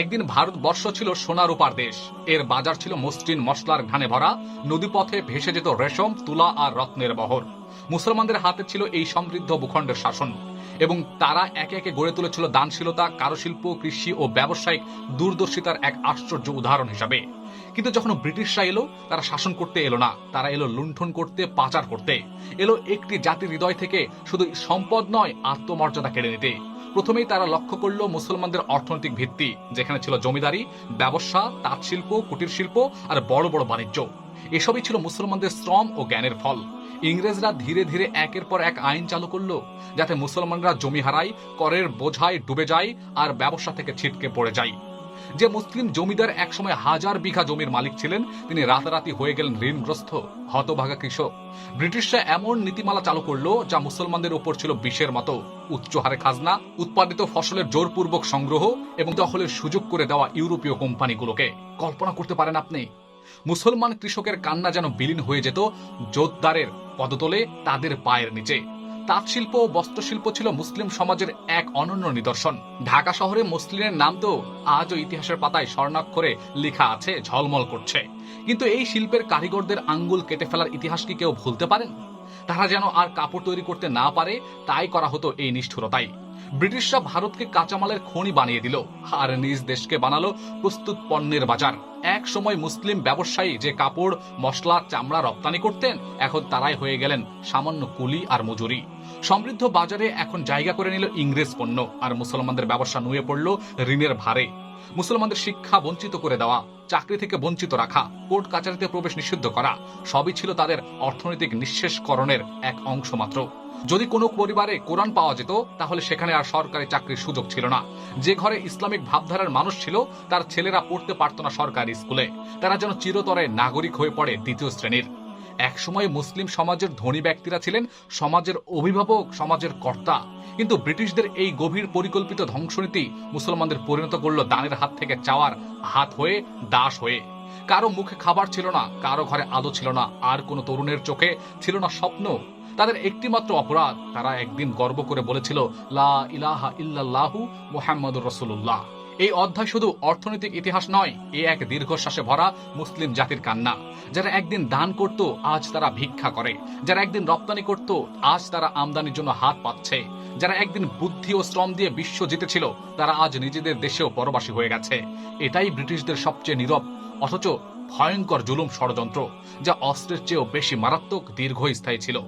একদিন ভারতবর্ষ ছিল সোনা রূপার দেশ। এর বাজার ছিল মসৃণ মশলার ঘানে ভরা, নদীপথে ভেসে যেত রেশম, তুলা আর রত্নের বহর। মুসলমানদের হাতে ছিল এই সমৃদ্ধ ভূখণ্ডের শাসন, এবং তারা একে একে গড়ে তুলেছিল দানশীলতা, কারুশিল্প, কৃষি ও ব্যবসায়িক দূরদর্শিতার এক আশ্চর্য উদাহরণ হিসাবে। কিন্তু যখন ব্রিটিশরা এলো, তারা শাসন করতে এলো না। তারা এলো লুণ্ঠন করতে, পাচার করতে। এলো একটি জাতির হৃদয় থেকে শুধু সম্পদ নয়, আত্মমর্যাদা কেড়ে নিতে। প্রথমেই তারা লক্ষ্য করল মুসলমানদের অর্থনৈতিক ভিত্তি, যেখানে ছিল জমিদারি, ব্যবসা তাঁত শিল্প কুটির শিল্প আর বড় বড় বাণিজ্য। এসবই ছিল মুসলমানদের শ্রম ও জ্ঞানের ফল। ইংরেজরা ধীরে ধীরে একের পর এক আইন চালু করল, যাতে মুসলমানরা জমি হারায়, করের বোঝায় ডুবে যায়, আর ব্যবসা থেকে ছিটকে পড়ে যায়। যে মুসলিম জমিদার একসময় হাজার বিঘা জমির মালিক ছিলেন, তিনি রাতারাতি হয়ে গেলেন ঋণগ্রস্ত, হতভাগা কৃষক। ব্রিটিশরা এমন নীতিমালা চালু করল, যা মুসলমানদের উপর ছিল বিষের মতো। উচ্চ হারে খাজনা, উৎপাদিত ফসলের জোরপূর্বক সংগ্রহ এবং দখলের সুযোগ করে দেওয়া ইউরোপীয় কোম্পানিগুলোকে। কল্পনা করতে পারেন আপনি, মুসলমান কৃষকের কান্না যেন বিলীন হয়ে যেত জোতদারের পদতলে তাদের পায়ের নিচে। তাঁত শিল্প ও বস্ত্রশিল্প ছিল মুসলিম সমাজের এক অনন্য নিদর্শন। ঢাকা শহরে মুসলিমের নাম তো আজও ইতিহাসের পাতায় স্বর্ণাক্ষরে লেখা আছে, ঝলমল করছে। কিন্তু এই শিল্পের কারিগরদের আঙ্গুল কেটে ফেলার ইতিহাস কি কেউ ভুলতে পারেন? তারা যেন আর কাপড় তৈরি করতে না পারে, তাই করা হতো এই নিষ্ঠুরতাই। ব্রিটিশরা ভারতকে কাঁচামালের খনি বানিয়ে দিল, আর নিজ দেশকে বানালো প্রস্তুত পণ্যের বাজার। এক সময় মুসলিম ব্যবসায়ী যে কাপড়, মশলা, চামড়া রপ্তানি করতেন, এখন তারাই হয়ে গেলেন সামান্য কুলি আর মজুরি। সমৃদ্ধ বাজারে এখন জায়গা করে নিল ইংরেজ পণ্য, আর মুসলমানদের ব্যবসা নুয়ে পড়ল ঋণের ভারে। মুসলমানদের শিক্ষা বঞ্চিত করে দেওয়া, চাকরি থেকে বঞ্চিত রাখা, কোর্ট কাচারিতে প্রবেশ নিষিদ্ধ করা, সবই ছিল তাদের অর্থনৈতিক নিঃশেষকরণের এক অংশ মাত্র যদি কোনো পরিবারে কোরআন পাওয়া যেত, তাহলে সেখানে আর সরকারি চাকরির সুযোগ ছিল না। যে ঘরে ইসলামিক ভাবধারার মানুষ ছিল, তার ছেলেরা পড়তে পারত না সরকারি স্কুলে। তারা যেন চিরতরে নাগরিক হয়ে পড়ে দ্বিতীয় শ্রেণির। একসময় মুসলিম সমাজের ধনী ব্যক্তিরা ছিলেন সমাজের অভিভাবক, সমাজের কর্তা। কিন্তু ব্রিটিশদের এই গভীর পরিকল্পিত ধ্বংসনীতি মুসলমানদের পরিণত করল দানের হাত থেকে চাওয়ার হাত হয়ে, দাস হয়ে। কারও মুখে খাবার ছিল না, কারও ঘরে আলো ছিল না, আর কোনো তরুণের চোখে ছিল না স্বপ্ন। তাদের একটিমাত্র অপরাধ, তারা একদিন গর্ব করে বলেছিল, লা ইলাহা ইল্লাল্লাহু মুহাম্মাদুর রাসূলুল্লাহ। এই অধ্যায় শুধু অর্থনৈতিক ইতিহাস নয়, এ এক দীর্ঘশ্বাসে ভরা মুসলিম জাতির কান্না। যারা একদিন দান করত, আজ তারা ভিক্ষা করে। যারা একদিন রপ্তানি করত, আজ তারা আমদানির জন্য হাত পাচ্ছে যারা একদিন বুদ্ধি ও শ্রম দিয়ে বিশ্ব জিতেছিল, তারা আজ নিজেদের দেশেও পরবাসী হয়ে গেছে। এটাই ব্রিটিশদের সবচেয়ে নীরব, অথচ ভয়ঙ্কর জুলুম ষড়যন্ত্র, যা অস্ত্রের চেয়েও বেশি মারাত্মক দীর্ঘস্থায়ী ছিল।